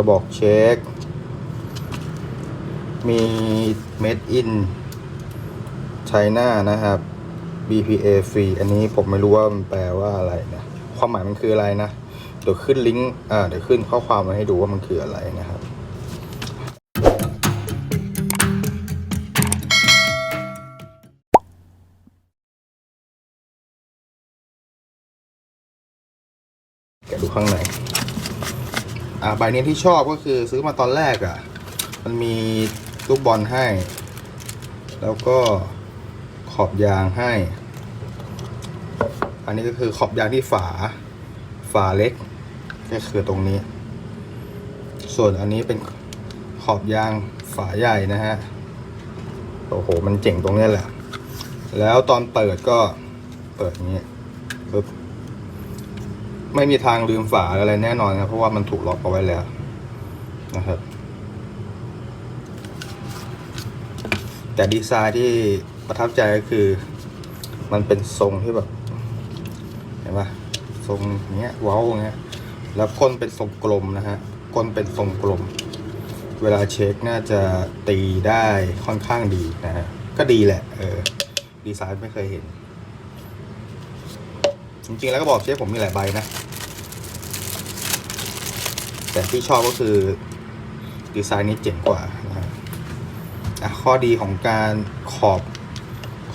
กระบอกเช็ค มี made in China นะครับ BPA free อันนี้ผมไม่รู้ว่ามันแปลว่าอะไรนะ ความหมายมันคืออะไรนะ เดี๋ยวขึ้นลิงก์อ่าเดี๋ยวขึ้นข้อความมาให้ดูว่ามันคืออะไรนะครับแกะดูข้างใน อ่าใบนี้ที่ชอบก็คือซื้อมาตอนแรกอะ่ะ มันมีลูกบอลให้ แล้วก็ขอบยางให้ อันนี้ก็คือขอบยางที่ฝา ฝาเล็ก ก็คือตรงนี้ ส่วนอันนี้เป็นขอบยางฝาใหญ่นะฮะ โอ้โห มันเจ๋งตรงนี้แหละ แล้วตอนเปิดก็เปิดอย่างนี้ปึ๊บ ไม่มีทางลืมฝาอะไรแน่นอนครับเพราะว่ามันถูกล็อกเอาไว้แล้วนะครับ แต่ดีไซน์ที่ประทับใจก็คือ มันเป็นทรงที่แบบเห็นปะทรงเงี้ยว้าอย่างเงี้ยแล้วก้นเป็นทรงกลมนะฮะก้นเป็นทรงกลม เวลาเช็คน่าจะตีได้ค่อนข้างดีนะฮะก็ดีแหละเออดีไซน์ไม่เคยเห็นจริงๆแล้วก็บอกเชฟผมมีหลายใบนะ แต่ที่ชอบก็คือดีไซน์นี้เจ๋งกว่านะข้อดีของการขอบ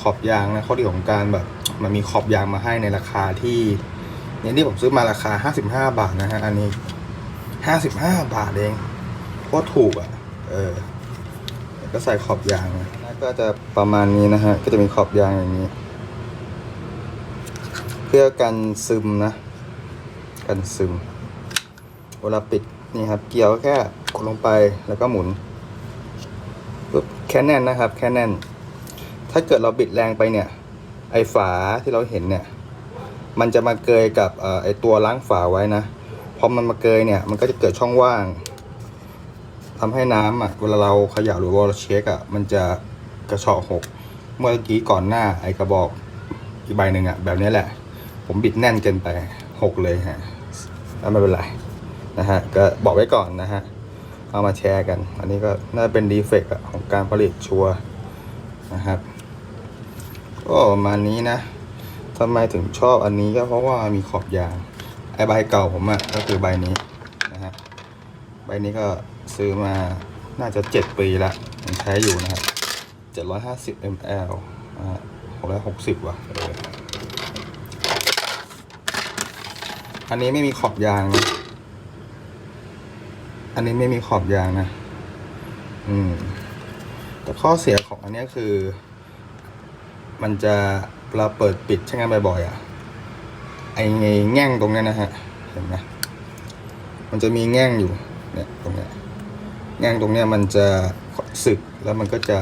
ขอบยางนะข้อดีของการแบบมันมีขอบยางมาให้ในราคาที่เนี่ยที่ผมซื้อมาราคา 55 บาทนะฮะอันนี้ 55 บาทเองโคตรถูกอะ เออก็ใส่ขอบยางนะก็จะประมาณนี้นะฮะ ก็จะมีขอบยางอย่างนี้ เพื่อกันซึมนะ กันซึม เวลาปิด นี่ครับ เกี่ยวแค่กดลงไปแล้วก็หมุนปุ๊บแค่แน่นนะครับ แค่แน่น ถ้าเกิดเราบิดแรงไปเนี่ย ไอฝาที่เราเห็นเนี่ย มันจะมาเกยกับอไอตัวล้างฝาไว้นะพอมันมาเกยเนี่ย มันก็จะเกิดช่องว่างทำให้น้ำอะเวลาเราขย่าหรือว่าเราเช็คอะมันจะกระเชาะหก เมื่อกี้ก่อนหน้าไอกระบอกอีกใบหนึ่งอะแบบนี้แหละ ผมบิดแน่นเกินไปหกเลยฮะแล้วไม่เป็นไร นะฮะก็บอกไว้ก่อนนะฮะ เอามาแชร์กัน อันนี้ก็น่าเป็นดีเฟกต์ของการผลิตชัวนะครับก็ประมาณนี้นะทำไมถึงชอบอันนี้ก็เพราะว่ามีขอบยาง ไอใบเก่าผมอะ่ะก็คือใบนี้นะฮะใบนี้ก็ซื้อมาน่าจะเจ็ดปีละยังใช้อยู่นะครับเจ็ดร้อยห้าสิบ ml หกร้อยหกสิบว่ะอันนี้ไม่มีขอบยางนะ อันนี้ไม่มีขอบยางนะ อืม แต่ข้อเสียของอันนี้คือ มันจะเวลาเปิดปิดใช้งานบ่อยๆอะ ไอ้แง่งตรงเนี้ยนะฮะ เห็นไหมมันจะมีแง่งอยู่ เนี่ยตรงเนี้ยแง่งตรงเนี้ยมันจะสึกแล้วมันก็จะ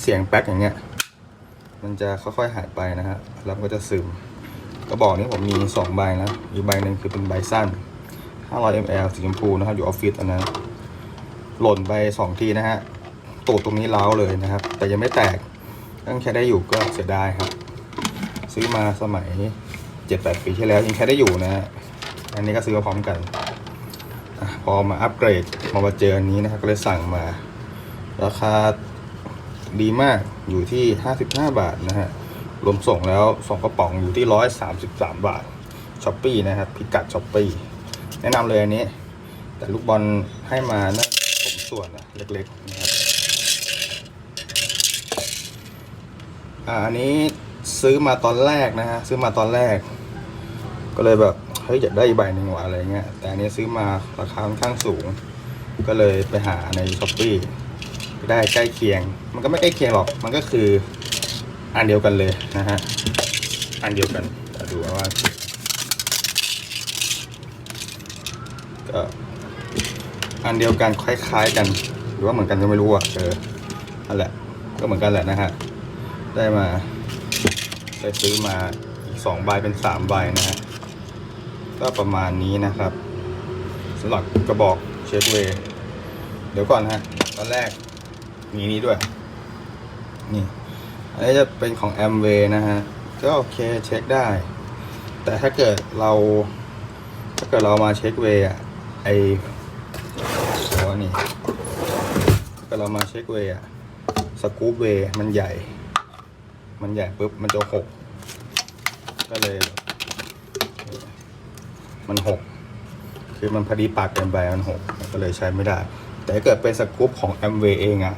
เสียงแป๊กอย่างเงี้ย มันจะค่อยๆหายไปนะฮะ แล้วมันก็จะซึม กระบอกนี้ผมมีสองใบนะอีกใบหนึ่งคือเป็นใบสั้น 500 ml สีชมพูนะครับอยู่ออฟฟิศอันนั้นหล่นไปสองทีนะฮะตูดตรงนี้เล้าเลยนะครับ แต่ยังไม่แตกยังใช้ได้อยู่ก็เสียดายครับ ซื้อมาสมัย 7-8 ปีที่แล้วยังใช้ได้อยู่นะฮะอันนี้ก็ซื้อมาพร้อมกันอพอมาอัปเกรดมามาเจออันนี้นะครับก็เลยสั่งมา ราคาดีมากอยู่ที่ 55 บาทนะฮะรวมส่งแล้วส่งกระป๋องอยู่ที่ 133 บาทช้อปปี้นะครับ พิกัดช้อปปี้ แนะนำเลยอันนี้ แต่ลูกบอลให้มาน่าผมส่วนอะเล็กๆนะครับอ่าอันนี้ซื้อมาตอนแรกนะฮะซื้อมาตอนแรก ก็เลยแบบเฮ้ยอยากได้อีกใบหนึ่งว่ะอะไรเงี้ยแต่อันนี้ซื้อมาราคาค่อนข้างสูง ก็เลยไปหาในช้อปปี้ได้ใกล้เคียง มันก็ไม่ใกล้เคียงหรอกมันก็คืออันเดียวกันเลยนะฮะอันเดียวกันแต่ดูว่า ก็อันเดียวกันคล้ายๆกัน หรือว่าเหมือนกันก็ไม่รู้อะเออนั่นแหละ ก็เหมือนกันแหละนะฮะได้มาได้ซื้อมาอีกสองใบเป็นสามใบนะฮะก็ประมาณนี้นะครับสำหรับกระบอกเช็คเวย์เดี๋ยวก่อนฮะตอนแรกมีนี้ด้วย นี่อันนี้จะเป็นของ a m w a y นะฮะก็โอเคเช็คได้ แต่ถ้าเกิดเรา ถ้าเกิดเรามาเช็คเวย์อะ ไอว่านี่ก็เรามาเช็คเวอะสกู๊ปเวมันใหญ่ มันใหญ่ปุ๊บมันจะหก ก็เลย มันหก คือมันพอดีปากเกินไปมันหก ก็เลยใช้ไม่ได้ แต่เกิดเป็นสกู๊ปของแอมเวเองอะ่ะ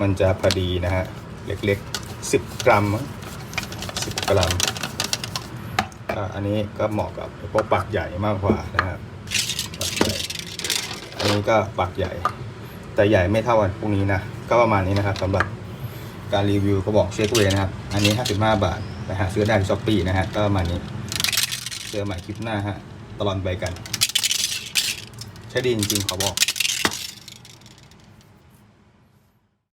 มันจะพอดีนะฮะ เล็กๆสิบกรัมสิบกรัมอันนี้ก็เหมาะกับพวกปากใหญ่มากกว่านะครับ อันนี้ก็ปากใหญ่ แต่ใหญ่ไม่เท่ากันพวกนี้นะ ก็ประมาณนี้นะครับสำหรับการรีวิวก็บอกเช็คเวย์นะครับ อันนี้ 55 บาท ไปหาซื้อได้ที่ช้อปปี้นะฮะ ก็ประมาณนี้ เจอใหม่คลิปหน้าฮะ ตลอดไปกัน ใช้ดีจริงๆขอบอก